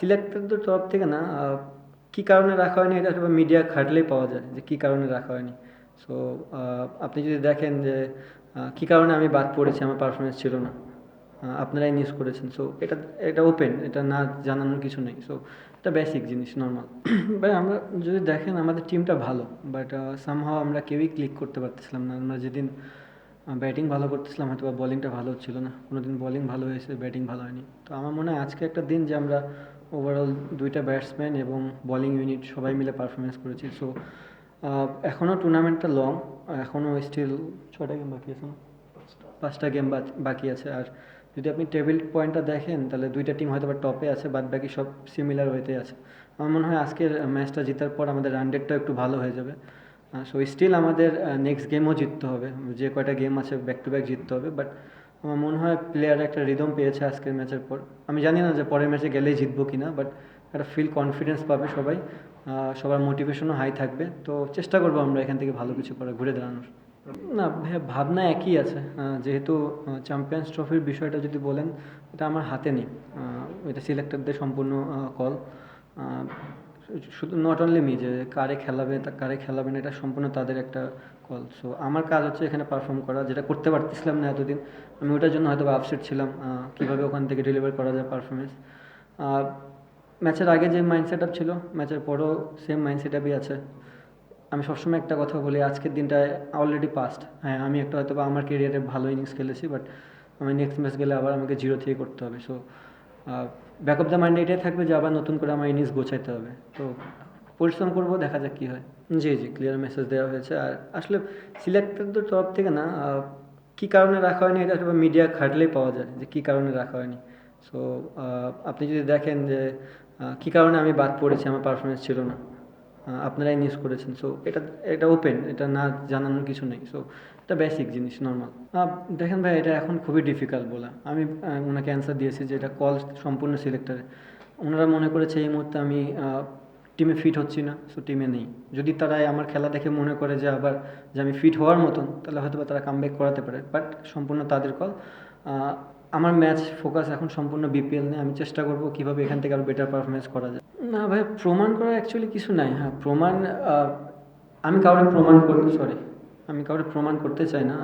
সিলেক্টরদের তরফ থেকে না কী কারণে রাখা হয়নি এটা হয়তো মিডিয়া খাটলেই পাওয়া যায়, যে কী কারণে রাখা হয়নি? সো আপনি যদি দেখেন যে কী কারণে আমি বাদ পড়েছি, আমার পারফরমেন্স ছিল না আপনারাই নিউজ করেছেন। সো এটা এটা ওপেন এটা না জানানোর কিছু নেই। সো এটা বেসিক জিনিস নর্মাল ভাই, আমরা যদি দেখেন, আমাদের টিমটা ভালো বাট সামহাও আমরা কেউই ক্লিক করতে পারতেছিলাম না। আমরা যেদিন ব্যাটিং ভালো করতেছিলাম হয়তো বা বলিংটা ভালো ছিল না। কোনো দিন বলিং ভালো হয়েছে ব্যাটিং ভালো হয়নি। তো আমার মনে হয় আজকে একটা দিন যে আমরা ওভারঅল দুইটা ব্যাটসম্যান এবং বলিং ইউনিট সবাই মিলে পারফরমেন্স করেছি। সো এখনও টুর্নামেন্টটা লং এখনও স্টিল ছটা গেম বাকি আছে পাঁচটা গেম বাকি আছে। আর যদি আপনি টেবিল পয়েন্টটা দেখেন, তাহলে দুইটা টিম হয়তো বা টপে আছে বাদ বাকি সব সিমিলার ওয়েতে আছে। আমার মনে হয় আজকের ম্যাচটা জেতার পর আমাদের রান একটু ভালো হয়ে যাবে। সো স্টিল আমাদের নেক্সট গেমও জিততে হবে। যে কয়টা গেম আছে ব্যাক টু ব্যাক জিততে হবে। বাট আমার মনে হয় প্লেয়ার একটা রিদম পেয়েছে আজকের ম্যাচের পর। আমি জানি না যে পরের ম্যাচে গেলেই জিতবো কি না বাট একটা ফিল কনফিডেন্স পাবে সবাই। সবার মোটিভেশনও হাই থাকবে। তো চেষ্টা করব আমরা এখান থেকে ভালো কিছু করা ঘুরে দাঁড়ানোর। না ভাবনা একই আছে। যেহেতু চ্যাম্পিয়ন্স ট্রফির বিষয়টা যদি বলেন, এটা আমার হাতে নেই। এটা সিলেক্টরদের সম্পূর্ণ কল শুধু নট অনলি মি যে কারে খেলাবে কারে খেলাবে না, এটা সম্পূর্ণ তাদের একটা কল সো আমার কাজ হচ্ছে এখানে পারফর্ম করা, যেটা করতে পারতেছিলাম না এতদিন। আমি ওটার জন্য হয়তো আপসেট ছিলাম কীভাবে ওখান থেকে ডেলিভার করা যায় পারফরমেন্স ম্যাচের আগে যে মাইন্ড সেট আপ ছিল ম্যাচের পরও সেম মাইন্ড সেট আপই আছে। আমি সবসময় একটা কথা বলি, আজকের দিনটায় অলরেডি পাস্ট হ্যাঁ আমি একটা হয়তো বা আমার কেরিয়ারে ভালো ইনিংস খেলেছি বাট আমি নেক্সট ম্যাচ গেলে আবার আমাকে জিরো থেকে করতে হবে। So back of the mind এটাই থাকবে যে আবার নতুন করে আমার ইনিংস গোছাইতে হবে। তো পরিশ্রম করব, দেখা যাক কী হয়। জি জি ক্লিয়ার মেসেজ দেওয়া হয়েছে। আর আসলে সিলেক্টের তো টপ থেকে না কি কারণে রাখা হয়নি এটা আসলে মিডিয়া খাটলেই পাওয়া যায় যে কী কারণে রাখা হয়নি। সো আপনি যদি দেখেন যে কী কারণে আমি বাদ পড়েছি, আমার পারফরমেন্স ছিল না। আপনারাই নিউজ করেছেন। সো এটা এটা ওপেন এটা না জানানোর কিছু নেই। সো এটা বেসিক জিনিস নর্মাল দেখেন ভাই, এটা এখন খুবই ডিফিকাল্ট বলা। আমি ওনাকে অ্যান্সার দিয়েছি যে এটা কল সম্পূর্ণ সিলেক্টরে ওনারা মনে করেছে এই মুহূর্তে আমি টিমে ফিট হচ্ছি না। সো টিমে নেই। যদি তারা আমার খেলা দেখে মনে করে যে আবার, যে আমি ফিট হওয়ার মতন, তাহলে হয়তো বা তারা কামব্যাক করাতে পারে। বাট সম্পূর্ণ তাদের কল আমার ম্যাচ ফোকাস এখন সম্পূর্ণ বিপিএল নিয়ে। আমি চেষ্টা করব কীভাবে এখান থেকে আরও বেটার পারফরমেন্স করা যায়। না ভাই, প্রমাণ করা অ্যাকচুয়ালি কিছু নাই। হ্যাঁ প্রমাণ আমি কাউকে প্রমাণ করতে সরি আমি কাউকে প্রমাণ করতে চাই না।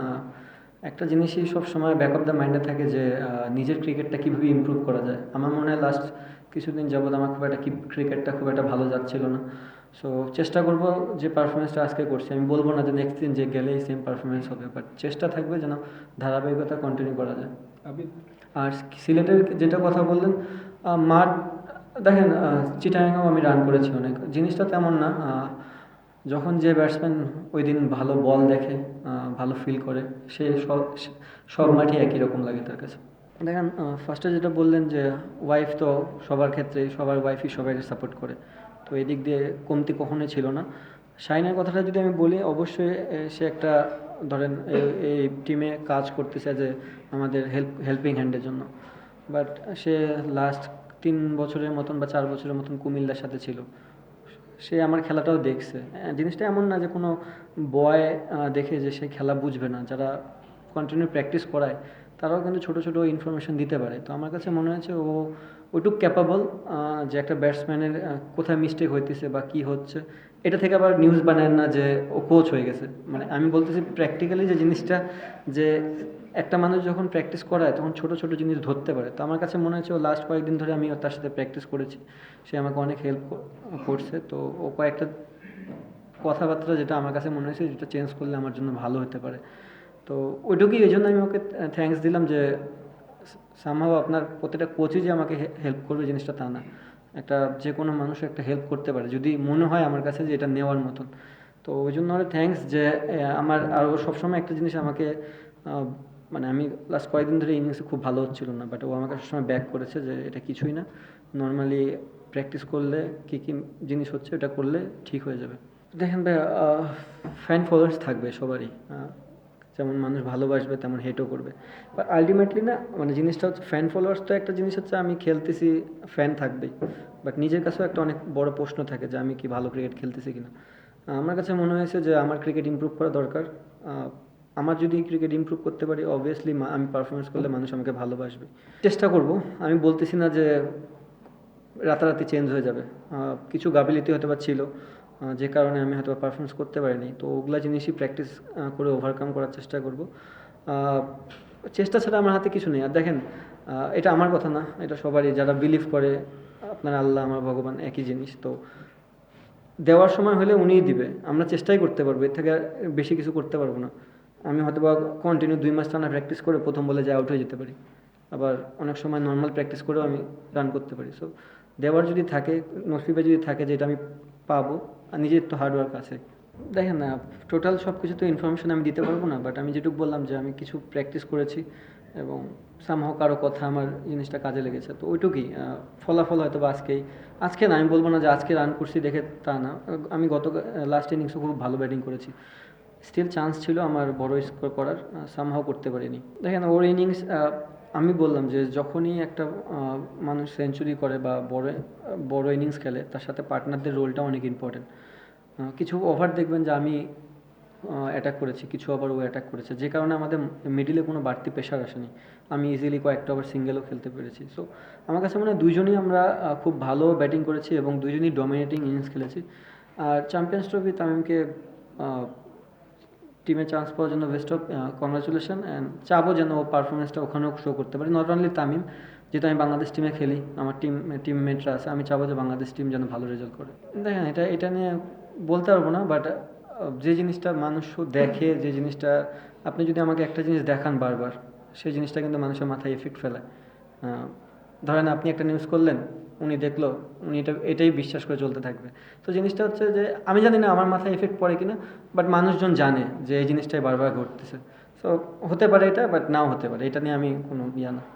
একটা জিনিসই সব সময় ব্যাক অফ দ্য মাইন্ডে থাকে যে নিজের ক্রিকেটটা কীভাবে ইমপ্রুভ করা যায়। আমার মনে হয় লাস্ট কিছুদিন যাবৎ আমার খুব একটা ক্রিকেটটা খুব একটা ভালো যাচ্ছিল না। সো চেষ্টা করব যে পারফরমেন্সটা আজকে করছি। আমি বলব না যে নেক্সট দিন যে গেলেই সেম পারফরমেন্স হবে বাট চেষ্টা থাকবে যেন ধারাবাহিকতা কন্টিনিউ করা যায়। আর সিলেটের যেটা কথা বললেন মাঠ, দেখেন চিটাগাংয়েও আমি রান করেছি অনেক। জিনিসটা তেমন না যখন যে ব্যাটসম্যান ওই দিন ভালো বল দেখে ভালো ফিল করে, সে সব সব মাঠই একই রকম লাগে তার কাছে। দেখেন ফার্স্টে যেটা বললেন যে ওয়াইফ তো সবার ক্ষেত্রে সবার ওয়াইফই সবাইকে সাপোর্ট করে। তো এদিক দিয়ে কমতি কখনোই ছিল না। শাইনের কথাটা যদি আমি বলি, অবশ্যই সে একটা, ধরেন এই টিমে কাজ করতেছে যে আমাদের হেল্প হেল্পিং হ্যান্ডের জন্য। বাট সে লাস্ট তিন বছরের মতন বা চার বছরের মতন কুমিল্লার সাথে ছিল। সে আমার খেলাটাও দেখছে। জিনিসটা এমন না যে কোনো বয় দেখে যে সে খেলা বুঝবে না। যারা কন্টিনিউ প্র্যাকটিস করায়, তারাও কিন্তু ছোটো ছোটো ইনফরমেশন দিতে পারে। তো আমার কাছে মনে হয়েছে ও ওইটুক ক্যাপাবল যে একটা ব্যাটসম্যানের কোথায় মিস্টেক হইতেছে বা কি হচ্ছে, এটা থেকে আবার নিউজ বানায় না যে ও কোচ হয়ে গেছে। মানে আমি বলতেছি প্র্যাকটিক্যালি যে জিনিসটা যে একটা মানুষ যখন প্র্যাকটিস করায়, তখন ছোট ছোট জিনিস ধরতে পারে। তো আমার কাছে মনে হচ্ছে ও লাস্ট কয়েকদিন ধরে আমি তার সাথে প্র্যাকটিস করেছি। সে আমাকে অনেক হেল্প করছে। তো ও কয়েকটা কথাবার্তা যেটা আমার কাছে মনে হয়েছে, যেটা চেঞ্জ করলে আমার জন্য ভালো হতে পারে। তো ওইটুকুই এই জন্য আমি ওকে থ্যাঙ্কস দিলাম যে সামহাও আপনার প্রতিটা কোচই যে আমাকে হেল্প করবে জিনিসটা তা না। একটা যে কোনো মানুষ একটা হেল্প করতে পারে। যদি মনে হয় আমার কাছে যে এটা নেওয়ার মতন। তো ওই জন্য আরও থ্যাঙ্কস যে আমার আরও সবসময় একটা জিনিস আমাকে মানে আমি লাস্ট কয়েকদিন ধরে ইনিংসে খুব ভালো হচ্ছিল না। বাট ও আমাকে সবসময় ব্যাক করেছে যে এটা কিছুই না। নর্মালি প্র্যাকটিস করলে কী কী জিনিস হচ্ছে ওটা করলে ঠিক হয়ে যাবে। দেখেন ভাই ফ্যান ফলোয়ার্স থাকবে সবারই। যেমন মানুষ ভালোবাসবে তেমন হেটও করবে। বাট আলটিমেটলি না মানে জিনিসটা হচ্ছে ফ্যান ফলোয়ার্স তো একটা জিনিস হচ্ছে আমি খেলতেছি ফ্যান থাকবেই। বাট নিজের কাছেও একটা অনেক বড় প্রশ্ন থাকে যে আমি কি ভালো ক্রিকেট খেলতেছি কিনা। আমার কাছে মনে হয়েছে যে আমার ক্রিকেট ইমপ্রুভ করা দরকার। আমার যদি ক্রিকেট ইম্প্রুভ করতে পারি অবভিয়াসলি আমি পারফরমেন্স করলে মানুষ আমাকে ভালোবাসবে। চেষ্টা করব। আমি বলতেছি না যে রাতারাতি চেঞ্জ হয়ে যাবে। কিছু গাফিলতি হয়তো বা ছিল। আহ, যে কারণে আমি হয়তো পারফরমেন্স করতে পারিনি। তো ওগুলা জিনিসই প্র্যাকটিস করে ওভারকাম করার চেষ্টা করব। চেষ্টা ছাড়া আমার হাতে কিছু নেই। আর দেখেন এটা আমার কথা না, এটা সবারই। যারা বিলিভ করে, আপনার আল্লাহ, আমার ভগবান একই জিনিস। তো দেওয়ার সময় হলে উনিই দিবে। আমরা চেষ্টাই করতে পারব। এর থেকে বেশি কিছু করতে পারব না। আমি হয়তো বা কন্টিনিউ দুই মাস টানা প্র্যাকটিস করে প্রথম বলে যে আউট হয়ে যেতে পারি। আবার অনেক সময় নর্মাল প্র্যাকটিস করেও আমি রান করতে পারি। সো দেওয়ার যদি থাকে, নসিবে যদি থাকে যেটা আমি পাবো আর নিজের তো হার্ডওয়ার্ক আছে। দেখেন না টোটাল সব কিছু তো ইনফরমেশন আমি দিতে পারব না বাট আমি যেটুকু বললাম যে আমি কিছু প্র্যাকটিস করেছি এবং সামহ কারও কথা আমার জিনিসটা কাজে লেগেছে। তো ওইটুকুই ফলাফল হয়তো বা আজকেই। আজকে না, আমি বলব না যে আজকে রান করছি দেখে তা না। আমি গত লাস্ট ইনিংসও খুব ভালো ব্যাটিং করেছি। স্টিল চান্স ছিল আমার বড় স্কোর করার সামহাও করতে পারিনি। দেখেন ওর ইনিংস আমি বললাম যে যখনই একটা মানুষ সেঞ্চুরি করে বা বড় বড় ইনিংস খেলে, তার সাথে পার্টনারদের রোলটা অনেক ইম্পর্টেন্ট কিছু ওভার দেখবেন যে আমি অ্যাটাক করেছি, কিছু ওভার ও অ্যাটাক করেছে। যে কারণে আমাদের মিডিলে কোনো বাড়তি প্রেশার আসেনি। আমি ইজিলি কয়েকটা ওভার সিঙ্গেলও খেলতে পেরেছি। সো আমার কাছে মনে হয় দুইজনই আমরা খুব ভালো ব্যাটিং করেছি এবং দুইজনই ডমিনেটিং ইনিংস খেলেছি। আর চ্যাম্পিয়ন্স ট্রফি তামিমকে টিমে চান্স পাওয়ার জন্য বেস্ট অফ কংগ্রাচুলেশন অ্যান্ড চাবো যেন ও পারফরমেন্সটা ওখানেও শো করতে পারে। নট অনলি তামিম, যেহেতু আমি বাংলাদেশ টিমে খেলি, আমার টিম টিমমেটরা আছে, আমি চাবো যে বাংলাদেশ টিম যেন ভালো রেজাল্ট করে। দেখেন, এটা এটা নিয়ে বলতে পারব না বাট যে জিনিসটা মানুষ দেখে, যে জিনিসটা, আপনি যদি আমাকে একটা জিনিস দেখান বারবার, সেই জিনিসটা কিন্তু মানুষের মাথায় এফেক্ট ফেলে। ধরেন আপনি একটা নিউজ করলেন উনি দেখল, উনি এটা, এটাই বিশ্বাস করে চলতে থাকবে। তো জিনিসটা হচ্ছে যে, আমি জানি না আমার মাথায় এফেক্ট পড়ে কিনা বাট মানুষজন জানে যে এই জিনিসটাই বারবার ঘটতেছে। সো হতে পারে এটা বাট নাও হতে পারে। এটা নিয়ে আমি কোনো ইয়া না।